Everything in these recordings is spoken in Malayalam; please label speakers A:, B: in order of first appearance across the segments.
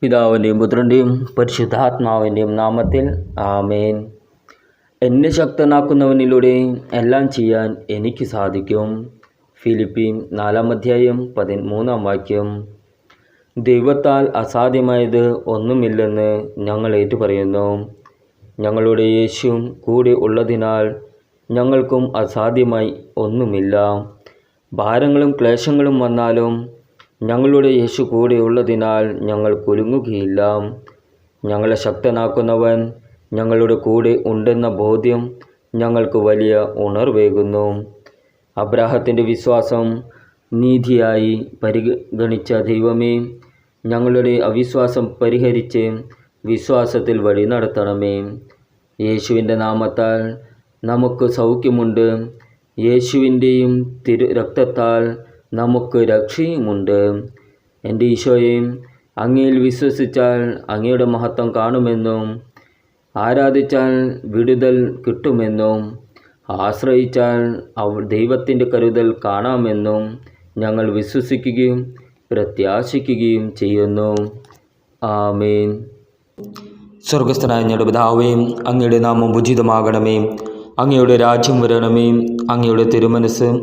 A: പിതാവിന്റെയും പുത്രന്റെയും പരിശുദ്ധാത്മാവിന്റെയും നാമത്തിൽ ആമേൻ. എന്നെ ശക്തനാക്കുന്നവനിലൂടെ എല്ലാം ചെയ്യാൻ എനിക്ക് സാധിക്കും. ഫിലിപ്പീൻ നാലാം അധ്യായം പതിമൂന്നാം വാക്യം. ദൈവത്താൽ അസാധ്യമായത് ഒന്നുമില്ലെന്ന് ഞങ്ങൾ ഏറ്റുപറയുന്നു. ഞങ്ങളുടെ യേശുവും കൂടെ ഉള്ളതിനാൽ ഞങ്ങൾക്കും അസാധ്യമായി ഒന്നുമില്ല. ഭാരങ്ങളും ക്ലേശങ്ങളും വന്നാലും ഞങ്ങളുടെ യേശു കൂടെയുള്ളതിനാൽ ഞങ്ങൾ കുലുങ്ങുകയില്ല. ഞങ്ങളെ ശക്തനാക്കുന്നവൻ ഞങ്ങളുടെ കൂടെ ഉണ്ടെന്ന ബോധ്യം ഞങ്ങൾക്ക് വലിയ ഉണർവേകുന്നു. അബ്രാഹത്തിന്റെ വിശ്വാസം നീതിയായി പരിഗണിച്ച ദൈവമേ ഞങ്ങളുടെ അവിശ്വാസം പരിഹരിച്ച് വിശ്വാസത്തിൽ വഴി നടത്തണമേ. യേശുവിന്റെ നാമത്താൽ നമുക്ക് സൗഖ്യമുണ്ട്. യേശുവിന്റെയും തിരു രക്തത്താൽ നമുക്ക് രക്ഷയുമുണ്ട്. എന്റെ ഈശോയെ അങ്ങയിൽ വിശ്വസിച്ചാൽ അങ്ങയുടെ മഹത്വം കാണുമെന്നും ആരാധിച്ചാൽ വിടുതൽ കിട്ടുമെന്നും ആശ്രയിച്ചാൽ അവ ദൈവത്തിന്റെ കരുതൽ കാണാമെന്നും ഞങ്ങൾ വിശ്വസിക്കുകയും പ്രത്യാശിക്കുകയും ചെയ്യുന്നു. ആമേൻ. സ്വർഗസ്ഥനായ ഞങ്ങളുടെ പിതാവേ അങ്ങയുടെ നാമം ഉചിതമാകണമേ. അങ്ങയുടെ രാജ്യം വരണമേ. അങ്ങയുടെ തിരുമനസ്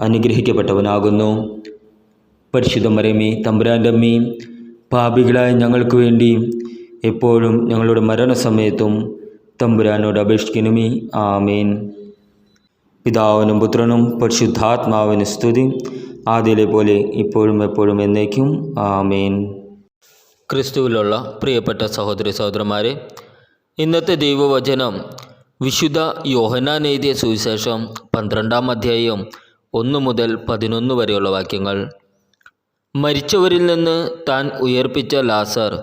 A: അനുഗ്രഹിക്കപ്പെട്ടവനാകുന്നു. പരിശുദ്ധ മരമേ തമ്പുരാന്റെ അമ്മയും പാപികളായ ഞങ്ങൾക്ക് വേണ്ടി എപ്പോഴും ഞങ്ങളുടെ മരണസമയത്തും തമ്പുരാനോട് അപേക്ഷിക്കണമേ. ആമേൻ. പിതാവിനും പുത്രനും പരിശുദ്ധാത്മാവിന് സ്തുതി. ആദ്യയിലെ പോലെ ഇപ്പോഴും എപ്പോഴും എന്നേക്കും. ആമേൻ. ക്രിസ്തുവിലുള്ള പ്രിയപ്പെട്ട സഹോദരി സഹോദരന്മാരെ ഇന്നത്തെ ദൈവവചനം വിശുദ്ധ യോഹനാനെഴുതിയ സുവിശേഷം പന്ത്രണ്ടാം അധ്യായം ഒന്ന് മുതൽ പതിനൊന്ന് വരെയുള്ള വാക്യങ്ങൾ. മരിച്ചവരിൽ നിന്ന് താൻ ഉയർപ്പിച്ച ലാസർ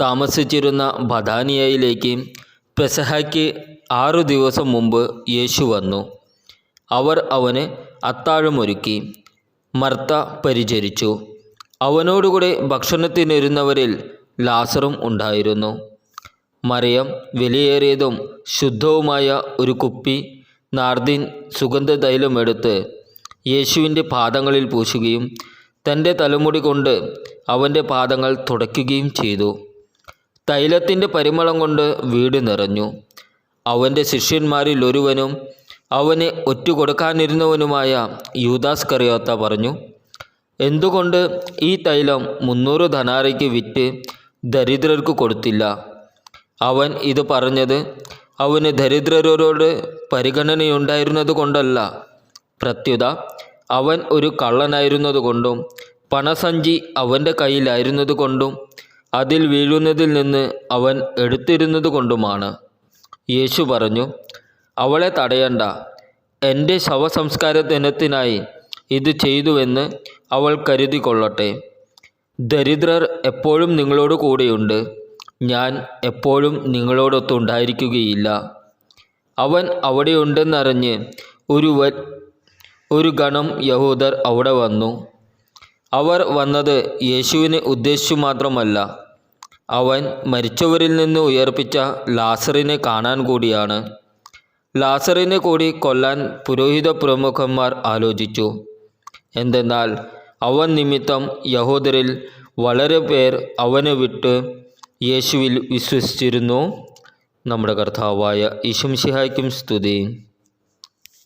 A: താമസിച്ചിരുന്ന ബദാനിയയിലേക്ക് പെസഹയ്ക്ക് ആറു ദിവസം മുമ്പ് യേശു വന്നു. അവർ അവന് അത്താഴമൊരുക്കി മർത്ത പരിചരിച്ചു. അവനോടുകൂടെ ഭക്ഷണത്തിനിരുന്നവരിൽ ലാസറും ഉണ്ടായിരുന്നു. മറിയം വിലയേറിയതും ശുദ്ധവുമായ ഒരു കുപ്പി നാർദിൻ സുഗന്ധതൈലമെടുത്ത് യേശുവിന്റെ പാദങ്ങളിൽ പൂശുകയും തന്റെ തലമുടി കൊണ്ട് അവന്റെ പാദങ്ങൾ തുടയ്ക്കുകയും ചെയ്തു. തൈലത്തിന്റെ പരിമളം കൊണ്ട് വീട് നിറഞ്ഞു. അവന്റെ ശിഷ്യന്മാരിൽ ഒരുവനും അവനെ ഒറ്റുകൊടുക്കാനിരുന്നവനുമായ യൂദാസ് കറിയോത്ത പറഞ്ഞു എന്തുകൊണ്ട് ഈ തൈലം മുന്നൂറ് ധനാരയ്ക്ക് വിറ്റ് ദരിദ്രർക്ക് കൊടുത്തില്ല? അവൻ ഇത് പറഞ്ഞത് അവന് ദരിദ്രരോട് പരിഗണനയുണ്ടായിരുന്നത് കൊണ്ടല്ല പ്രത്യുത അവൻ ഒരു കള്ളനായിരുന്നതുകൊണ്ടും പണസഞ്ചി അവന്റെ കയ്യിലായിരുന്നതുകൊണ്ടും അതിൽ വീഴുന്നതിൽ നിന്ന് അവൻ എടുത്തിരുന്നതുകൊണ്ടുമാണ്. യേശു പറഞ്ഞു അവളെ തടയണ്ട. എന്റെ ശവസംസ്കാര ദിനത്തിനായി ഇത് ചെയ്തുവെന്ന് അവൾ കരുതി കൊള്ളട്ടെ ദരിദ്രർ എപ്പോഴും നിങ്ങളോട് കൂടെയുണ്ട്. ഞാൻ എപ്പോഴും നിങ്ങളോടൊത്തുണ്ടായിരിക്കുകയില്ല. അവൻ അവിടെയുണ്ടെന്നറിഞ്ഞ് ഒരു ഒരു ഗണം യഹൂദർ അവിടെ വന്നു. അവർ വന്നത് യേശുവിനെ ഉദ്ദേശിച്ചു മാത്രമല്ല അവൻ മരിച്ചവരിൽ നിന്ന് ഉയർപ്പിച്ച ലാസറിനെ കാണാൻ കൂടിയാണ്. ലാസറിനെ കൂടി കൊല്ലാൻ പുരോഹിത പ്രമുഖന്മാർ ആലോചിച്ചു. എന്തെന്നാൽ അവൻ നിമിത്തം യഹൂദരിൽ വളരെ പേർ അവനെ വിട്ട് യേശുവിൽ വിശ്വസിച്ചിരുന്നു. നമ്മുടെ കർത്താവായ ഈശംഷിഹായ്ക്കും സ്തുതി.